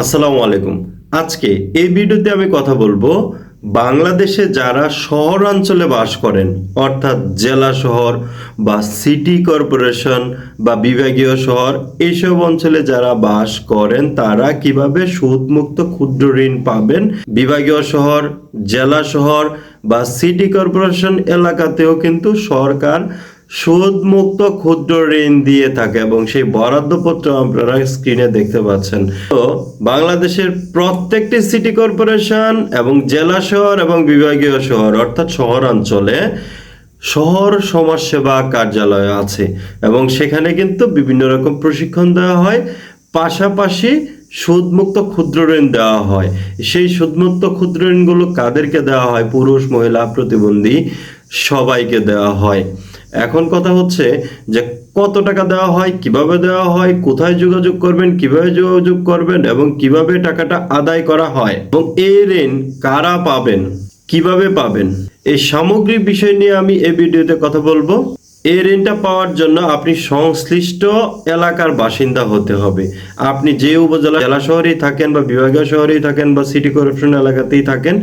আসসালামু আলাইকুম। আজকে এই ভিডিওতে আমি কথা বলব বাংলাদেশে যারা শহরাঞ্চলে বাস করেন, অর্থাৎ জেলা শহর বা সিটি কর্পোরেশন বা বিভাগীয় শহর এইসব অঞ্চলে যারা বাস করেন, তারা কীভাবে সুদমুক্ত ক্ষুদ্র ঋণ পাবেন? বিভাগীয় শহর, জেলা শহর বা সিটি কর্পোরেশন এলাকাতেও কিন্তু সরকার সুদমুক্ত ক্ষুদ্র ঋণ দিয়ে থাকে এবং সেই বরাদ্দপত্র আপনারা স্ক্রিনে দেখতে পাচ্ছেন। তো বাংলাদেশের প্রত্যেকটি সিটি কর্পোরেশন এবং জেলা শহর এবং বিভাগীয় শহর, অর্থাৎ শহরাঞ্চলে শহর সমাজসেবা কার্যালয় আছে এবং সেখানে কিন্তু বিভিন্ন রকম প্রশিক্ষণ দেওয়া হয়। পাশাপাশি সুদমুক্ত ক্ষুদ্র ঋণ দেওয়া হয়। সেই সুদমুক্ত ক্ষুদ্র ঋণগুলো কাদেরকে দেওয়া হয়? পুরুষ, মহিলা, প্রতিবন্ধী সবাইকে দেওয়া হয়। এখন কথা হচ্ছে যে কত টাকা দেওয়া হয়, কীভাবে দেওয়া হয়, কোথায় যোগাযোগ করবেন, কীভাবে যোগাযোগ করবেন এবং কীভাবে টাকাটা আদায় করা হয় এবং এই ঋণ কারা পাবেন, কীভাবে পাবেন? এই সামগ্রিক বিষয় নিয়ে আমি এই ভিডিওতে কথা বলব। এই ঋণটা পাওয়ার জন্য আপনি সংশ্লিষ্ট এলাকার বাসিন্দা হতে হবে। আপনি যে উপজেলা জেলা শহরেই থাকেন বা বিভাগীয় শহরেই থাকেন বা সিটি কর্পোরেশন এলাকাতেই থাকেন,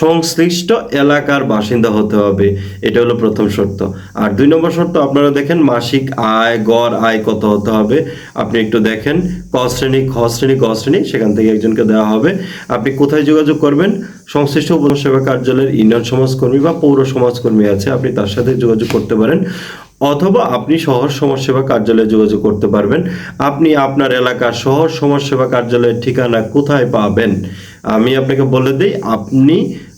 সংশ্লিষ্ট এলাকার বাসিন্দা হতে হবে। এটা হলো প্রথম শর্ত। আর দুই নম্বর শর্ত, আপনারা দেখেন মাসিক আয়, গড় আয় কত হতে হবে। আপনি একটু দেখেন, ক শ্রেণি, খ শ্রেণি ক শ্রেণি, সেখান থেকে একজনকে দেওয়া হবে। আপনি কোথায় যোগাযোগ করবেন? সংশ্লিষ্ট উপসেবা কার্যালয়ের ইউনিয়ন সমাজকর্মী বা পৌর সমাজকর্মী আছে, আপনি তার সাথে যোগাযোগ করতে পারেন। অথবা আপনি শহর সমাজসেবা কার্যালয়ে যোগাযোগ করতে পারবেন। আপনি আপনার এলাকার শহর সমাজসেবা কার্যালয়ের ঠিকানা কোথায় পাবেন? আমি আপনাকে বলে দিই, আপনি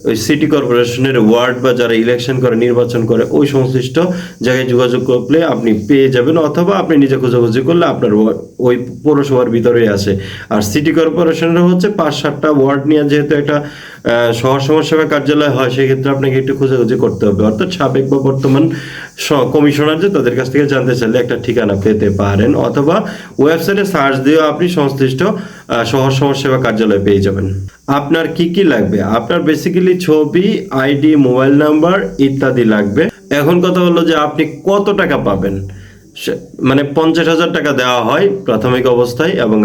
ওই সিটি কর্পোরেশনের ওয়ার্ড বা যারা ইলেকশন করে, নির্বাচন করে, ওই সংশ্লিষ্ট জায়গায় যোগাযোগ করলে আপনি পেয়ে যাবেন অথবা আপনি নিজে খোঁজাখুঁজি করলে আপনার ওই পৌরসভার ভিতরেই আছে। আর সিটি কর্পোরেশনের হচ্ছে পাঁচ, সাতটা ওয়ার্ড নিয়ে যেহেতু একটা শহর সমাজসেবা কার্যালয় হয়, সেক্ষেত্রে আপনাকে একটু খোঁজাখুঁজি করতে হবে। অর্থাৎ সাবেক বা বর্তমান কমিশনার যে, তাদের কাছ থেকে জানতে চাইলে একটা ঠিকানা পেতে পারেন। অথবা ওয়েবসাইটে সার্চ দিয়েও আপনি সংশ্লিষ্ট আহ, শহর সমাজসেবা কার্যালয়ে পেয়ে যাবেন। আপনার কি কি লাগবে? আপনার বেসিক্যালি ছবি আইডি মোবাইল নাম্বার ইত্যাদি লাগবে। এখন কথা হলো যে আপনি কত টাকা পাবেন? মানে পঞ্চাশ হাজার টাকা দেওয়া হয় প্রাথমিক অবস্থায় এবং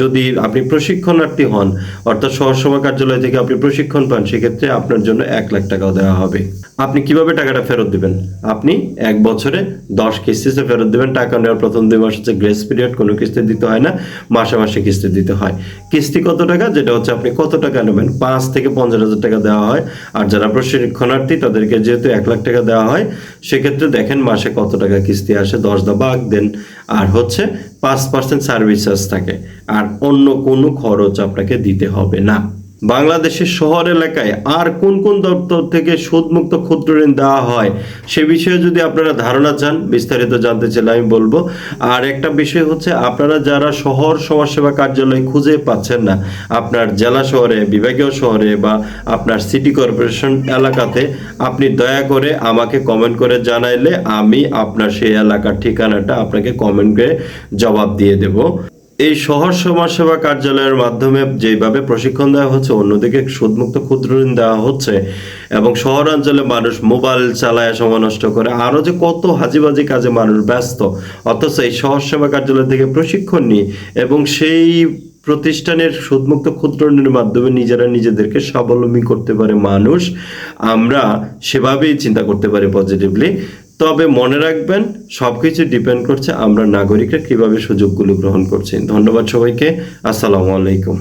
যদি আপনি প্রশিক্ষণার্থী হন, অর্থাৎ সহসভা কার্যালয় থেকে আপনি প্রশিক্ষণ পান, সেক্ষেত্রে আপনার জন্য এক লাখ টাকাও দেওয়া হবে। আপনি কীভাবে টাকাটা ফেরত দিবেন? আপনি এক বছরে দশ কিস্তিতে ফেরত দিবেন। টাকা নেওয়ার প্রথম দুই মাস হচ্ছে গ্রেস পিরিয়ড কোনো কিস্তি দিতে হয় না, মাসে মাসে কিস্তি দিতে হয়। কিস্তি কত টাকা? যেটা হচ্ছে আপনি কত টাকা নেবেন? পাঁচ থেকে পঞ্চাশ হাজার টাকা দেওয়া হয়। আর যারা প্রশিক্ষণার্থী, তাদেরকে যেহেতু এক লাখ টাকা দেওয়া হয়, সেক্ষেত্রে দেখেন মাসে কত টাকা কিস্তি আসে? দশ দা বাঘ দেন আর হচ্ছে পাঁচ পার্সেন্ট সার্ভিসেস থাকে। আর অন্য কোনো খরচ আপনাকে দিতে হবে না। বাংলাদেশের শহর এলাকায় আর কোন কোন দপ্তর থেকে সুদমুক্ত ক্ষুদ্র ঋণ দেওয়া হয়, সে বিষয়ে যদি আপনারা ধারণা চান, বিস্তারিত জানতে চাইলে আমি বলব। আর একটা বিষয় হচ্ছে, আপনারা যারা শহর সমাজসেবা কার্যালয় খুঁজে পাচ্ছেন না, আপনার জেলা শহরে, বিভাগীয় শহরে বা আপনার সিটি কর্পোরেশন এলাকাতে, আপনি দয়া করে আমাকে কমেন্ট করে জানাইলে আমি আপনার সেই এলাকার ঠিকানাটা আপনাকে কমেন্ট করে জবাব দিয়ে দেবো। এই শহর সমাজসেবা কার্যালয়ের মাধ্যমে যেভাবে প্রশিক্ষণ দেওয়া হচ্ছে, অন্যদিকে সুদমুক্ত ক্ষুদ্র ঋণ দেওয়া হচ্ছে এবং শহরাঞ্চলে মানুষ মোবাইল চালায়, সময় নষ্ট করে। আরও যে কত হাজিবাজি কাজে মানুষ ব্যস্ত, অথচ এই শহর সেবা কার্যালয় থেকে প্রশিক্ষণ নিয়ে এবং সেই প্রতিষ্ঠানের সুদমুক্ত ক্ষুদ্র ঋণের মাধ্যমে নিজেরা নিজেদেরকে স্বাবলম্বী করতে পারে মানুষ, আমরা সেভাবেই চিন্তা করতে পারি পজিটিভলি তবে মনে রাখবেন, সবকিছু ডিপেন্ড করছে আমরা নাগরিকরা কীভাবে সুযোগগুলো গ্রহণ করছি। ধন্যবাদ সবাইকে। আসসালামু আলাইকুম।